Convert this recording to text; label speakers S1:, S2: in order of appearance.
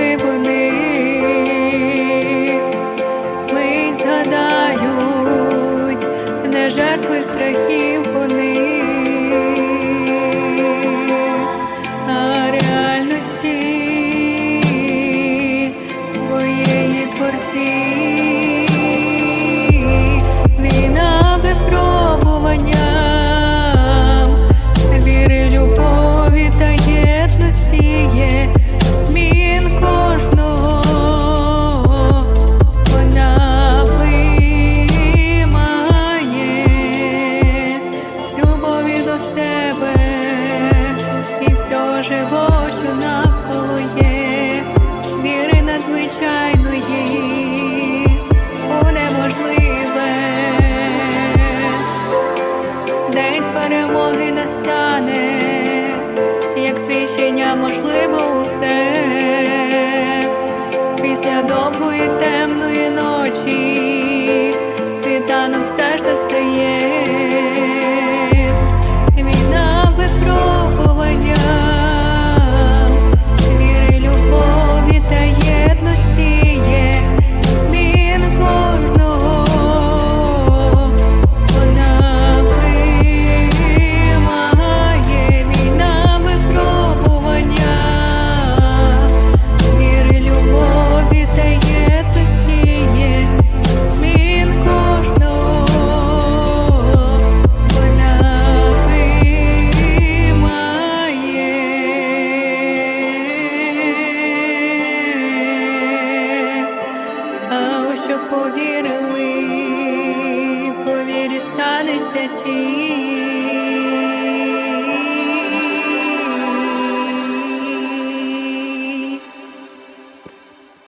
S1: ти вони, ми згадають не жертви страхів. Всього що навколо є, віри надзвичайної у неможливе. День перемоги настане, як свідчення можливо усе. Після довгої темної ночі світанок все ж настає. identity.